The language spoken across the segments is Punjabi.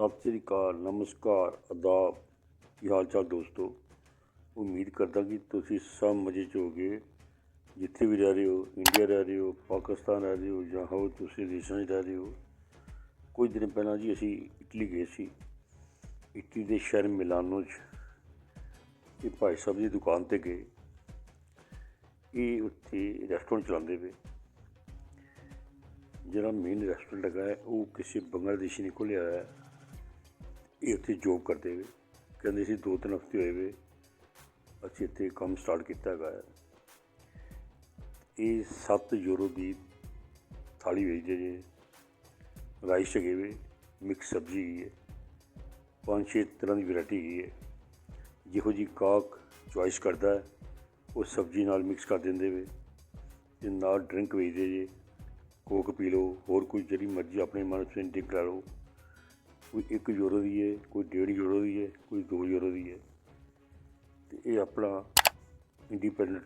ਸਤਿ ਸ੍ਰੀ ਅਕਾਲ, ਨਮਸਕਾਰ ਆਦਾਬ ਕੀ ਹਾਲ ਚਾਲ ਦੋਸਤੋ? ਉਮੀਦ ਕਰਦਾ ਕਿ ਤੁਸੀਂ ਸਭ ਮਜ਼ੇ 'ਚ ਹੋਗੇ ਜਿੱਥੇ ਵੀ ਰਹਿ ਰਹੇ ਹੋ, ਇੰਡੀਆ ਰਹਿ ਰਹੇ ਹੋ, ਪਾਕਿਸਤਾਨ ਰਹਿ ਰਹੇ ਹੋ ਜਾਂ ਹੋ ਤੁਸੀਂ ਦੇਸ਼ਾਂ 'ਚ ਰਹਿ ਰਹੇ ਹੋ, ਕੁਝ ਦਿਨ ਪਹਿਲਾਂ ਜੀ ਅਸੀਂ ਇਟਲੀ ਗਏ ਸੀ। ਇਟਲੀ ਦੇ ਸ਼ਹਿਰ ਮਿਲਾਨੋ 'ਚ। ਇਹ ਭਾਈ ਸਾਹਿਬ ਦੀ ਦੁਕਾਨ ਤੇ ਗਏ। ਇਹ ਉੱਥੇ ਰੈਸਟੋਰੈਂਟ ਚਲਾਉਂਦੇ ਵੇ ਜਿਹੜਾ ਮੇਨ ਰੈਸਟੋਰੈਂਟ ਹੈਗਾ ਉਹ ਕਿਸੇ ਬੰਗਲਾਦੇਸ਼ੀ ਨੇ ਖੋਲ੍ਹਿਆ ਹੈ। ਇਹ ਉੱਥੇ ਜੋਬ ਕਰਦੇ ਵੇ। ਕਹਿੰਦੇ ਸੀ ਦੋ ਤਿੰਨ ਹਫ਼ਤੇ ਹੋਏ ਵੇ, ਅਸੀਂ ਇੱਥੇ ਕੰਮ ਸਟਾਰਟ ਕੀਤਾ ਹੈਗਾ ਇਹ 7 ਯੂਰੋ ਦੀ ਥਾਲੀ ਵੇਚਦੇ ਜੇ। ਰਾਈਸ ਹੈਗੇ ਵੇ, ਮਿਕਸ ਸਬਜ਼ੀ ਹੈਗੀ ਹੈ। ਪੰਜ ਛੇ ਤਰ੍ਹਾਂ ਦੀ ਵੈਰਾਈਟੀ ਹੈਗੀ ਹੈ। ਜਿਹੋ ਜੀ ਕਾਕ ਚੁਆਇਸ ਕਰਦਾ ਹੈ, ਉਹ ਸਬਜ਼ੀ ਨਾਲ ਮਿਕਸ ਕਰ ਦਿੰਦੇ ਵੇ। ਤੇ ਨਾਲ ਡਰਿੰਕ ਵੇਚਦੇ ਜੇ। ਕੋਕ ਪੀ ਲਓ, ਹੋਰ ਕੋਈ ਜਿਹੜੀ ਮਰਜ਼ੀ ਆਪਣੇ ਮਨਪਸੰਦ ਡਰਿੰਕ ਲੈ ਲਓ। ਕੋਈ 1 ਯੂਰੋ ਦੀ ਹੈ ਕੋਈ 1.5 ਯੂਰੋ ਦੀ ਹੈ ਕੋਈ 2 ਯੂਰੋ ਦੀ ਹੈ ਤੇ ਇਹ ਆਪਣਾ ਇੰਡੀਪੈਂਡੈਂਟ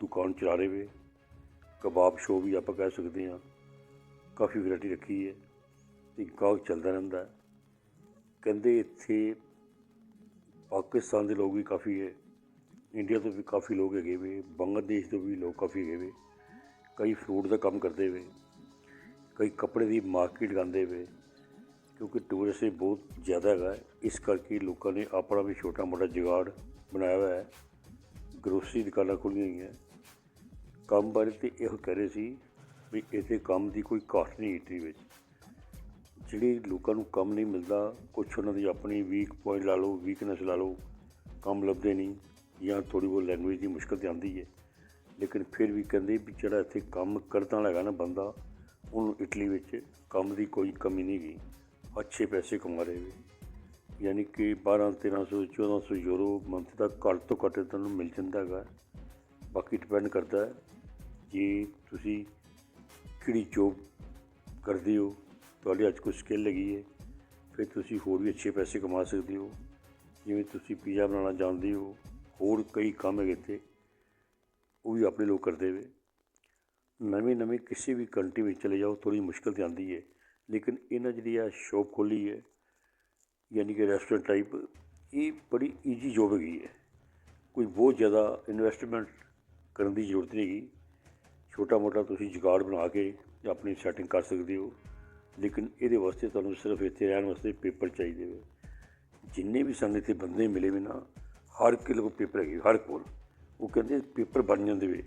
ਦੁਕਾਨ ਚਲਾ ਰਹੇ ਵੇ। ਕਬਾਬ ਸ਼ੋ ਵੀ ਆਪਾਂ ਕਹਿ ਸਕਦੇ ਹਾਂ। ਕਾਫੀ ਵੈਰਾਈਟੀ ਰੱਖੀ ਹੈ ਤੇ ਗਾਹਕ ਚੱਲਦਾ ਰਹਿੰਦਾ ਕਹਿੰਦੇ ਇੱਥੇ ਪਾਕਿਸਤਾਨ ਦੇ ਲੋਕ ਵੀ ਕਾਫੀ ਹੈ ਇੰਡੀਆ ਤੋਂ ਵੀ ਕਾਫੀ ਲੋਕ ਹੈਗੇ ਵੇ। ਬੰਗਲਾਦੇਸ਼ ਤੋਂ ਵੀ ਲੋਕ ਕਾਫੀ ਹੈਗੇ ਵੇ। ਕਈ ਫਰੂਟ ਦਾ ਕੰਮ ਕਰਦੇ ਵੇ। ਕਈ ਕੱਪੜੇ ਦੀ ਮਾਰਕੀਟ ਗਾਉਂਦੇ ਵੇ। ਕਿਉਂਕਿ ਟੂਰਿਸਟ ਬਹੁਤ ਜ਼ਿਆਦਾ ਹੈਗਾ ਇਸ ਕਰਕੇ ਲੋਕਾਂ ਨੇ ਆਪਣਾ ਵੀ ਛੋਟਾ ਮੋਟਾ ਜੁਗਾੜ ਬਣਾਇਆ ਹੋਇਆ ਹੈ। ਗਰੋਸਰੀ ਦੁਕਾਨਾਂ ਖੁੱਲ੍ਹੀਆਂ ਹੋਈਆਂ ਕੰਮ ਬਾਰੇ ਤੇ ਇਹੋ ਕਹਿ ਰਹੇ ਸੀ ਵੀ ਇੱਥੇ ਕੰਮ ਦੀ ਕੋਈ ਘਾਟ ਨਹੀਂ ਇਟਲੀ ਵਿੱਚ। ਜਿਹੜੇ ਲੋਕਾਂ ਨੂੰ ਕੰਮ ਨਹੀਂ ਮਿਲਦਾ, ਕੁਛ ਉਹਨਾਂ ਦੀ ਆਪਣੀ ਵੀਕ ਪੁਆਇੰਟ ਲਾ ਲਓ ਵੀਕਨੈਸ ਲਾ ਲਓ, ਕੰਮ ਲੱਭਦੇ ਨਹੀਂ ਜਾਂ ਥੋੜ੍ਹੀ ਬਹੁਤ ਲੈਂਗੁਏਜ ਦੀ ਮੁਸ਼ਕਲ ਤੇ ਆਉਂਦੀ ਹੈ। ਲੇਕਿਨ ਫਿਰ ਵੀ ਕਹਿੰਦੇ ਵੀ ਜਿਹੜਾ ਇੱਥੇ ਕੰਮ ਕਰਦਾ ਹੈਗਾ ਨਾ ਬੰਦਾ, ਉਹਨੂੰ ਇਟਲੀ ਵਿੱਚ ਕੰਮ ਦੀ ਕੋਈ ਕਮੀ ਨਹੀਂ ਗਈ ਅੱਛੇ ਪੈਸੇ ਕਮਾ ਰਹੇ ਵੇ। ਯਾਨੀ ਕਿ 12 1300 1400 ਯੂਰੋ ਮੰਥ ਦਾ ਘੱਟ ਤੋਂ ਘੱਟ ਤੁਹਾਨੂੰ ਮਿਲ ਜਾਂਦਾ ਹੈਗਾ। ਬਾਕੀ ਡਿਪੈਂਡ ਕਰਦਾ ਹੈ ਜੇ ਤੁਸੀਂ ਕਿਹੜੀ ਜੋਬ ਕਰਦੇ ਹੋ। ਤੁਹਾਡੇ ਅੱਜ ਕੋਈ ਸਕਿੱਲ ਹੈਗੀ ਹੈ, ਫਿਰ ਤੁਸੀਂ ਹੋਰ ਵੀ ਅੱਛੇ ਪੈਸੇ ਕਮਾ ਸਕਦੇ ਹੋ। ਜਿਵੇਂ ਤੁਸੀਂ ਪੀਜ਼ਾ ਬਣਾਉਣਾ ਜਾਣਦੇ ਹੋ, ਹੋਰ ਕਈ ਕੰਮ ਹੈਗੇ ਇੱਥੇ, ਉਹ ਵੀ ਆਪਣੇ ਲੋਕ ਕਰਦੇ ਵੇ। ਨਵੇਂ ਨਵੇਂ ਕਿਸੇ ਵੀ ਕੰਟਰੀ ਵਿੱਚ ਚਲੇ ਜਾਓ ਥੋੜੀ ਮੁਸ਼ਕਲ ਤੇ ਆਉਂਦੀ ਹੈ। ਲੇਕਿਨ ਇਹਨਾਂ ਜਿਹੜੀ ਆ ਸ਼ੋਪ ਖੋਲ੍ਹੀ ਹੈ, ਯਾਨੀ ਕਿ ਰੈਸਟੋਰੈਂਟ ਟਾਈਪ ਇਹ ਬੜੀ ਈਜੀ ਜੋਬ ਹੈਗੀ ਹੈ। ਕੋਈ ਬਹੁਤ ਜ਼ਿਆਦਾ ਇਨਵੈਸਟਮੈਂਟ ਕਰਨ ਦੀ ਜ਼ਰੂਰਤ ਨਹੀਂ ਹੈਗੀ। ਛੋਟਾ ਮੋਟਾ ਤੁਸੀਂ ਜੁਗਾੜ ਬਣਾ ਕੇ ਆਪਣੀ ਸੈਟਿੰਗ ਕਰ ਸਕਦੇ ਹੋ। ਲੇਕਿਨ ਇਹਦੇ ਵਾਸਤੇ ਤੁਹਾਨੂੰ ਸਿਰਫ ਇੱਥੇ ਰਹਿਣ ਵਾਸਤੇ ਪੇਪਰ ਚਾਹੀਦੇ ਵੇ ਜਿੰਨੇ ਵੀ ਸਾਨੂੰ ਇੱਥੇ ਬੰਦੇ ਮਿਲੇ ਵੀ ਨਾ, ਹਰ ਇੱਕ ਕੋਲ ਪੇਪਰ ਹੈਗੇ, ਹਰ ਕੋਲ। ਉਹ ਕਹਿੰਦੇ ਪੇਪਰ ਬਣ ਜਾਂਦੇ ਵੇ।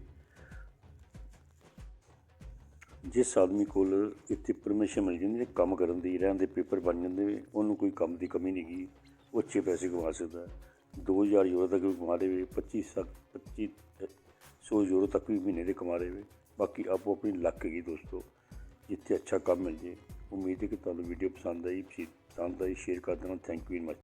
ਜਿਸ ਆਦਮੀ ਕੋਲ ਇੱਥੇ ਪਰਮਿਸ਼ਨ ਮਿਲ ਜਾਂਦੀ ਹੈ ਕੰਮ ਕਰਨ ਦੀ, ਰਹਿਣ ਦੇ ਪੇਪਰ ਬਣ ਜਾਂਦੇ ਵੇ ਉਹਨੂੰ ਕੋਈ ਕੰਮ ਦੀ ਕਮੀ ਨਹੀਂ ਗਈ ਉਹ ਅੱਛੇ ਪੈਸੇ ਕਮਾ ਸਕਦਾ ਹੈ। 2000 ਯੂਰੋ ਤੱਕ ਵੀ ਕਮਾ ਦੇਵੇ 25 ਤੱਕ 25 ਸੌ ਯੂਰੋ ਤੱਕ ਵੀ ਮਹੀਨੇ ਦੇ ਕਮਾ ਦੇਵੇ, ਬਾਕੀ ਆਪੋ ਆਪਣੀ ਲੱਕ ਹੈਗੀ ਦੋਸਤੋ, ਜਿੱਥੇ ਅੱਛਾ ਕੰਮ ਮਿਲ ਜੇ। ਉਮੀਦ ਹੈ ਕਿ ਤੁਹਾਨੂੰ ਵੀਡੀਓ ਪਸੰਦ ਆਈ ਪਸੰਦ ਆਈ ਸ਼ੇਅਰ ਕਰ ਦੇਣਾ ਥੈਂਕ ਯੂ ਵੈਰੀ ਮਚ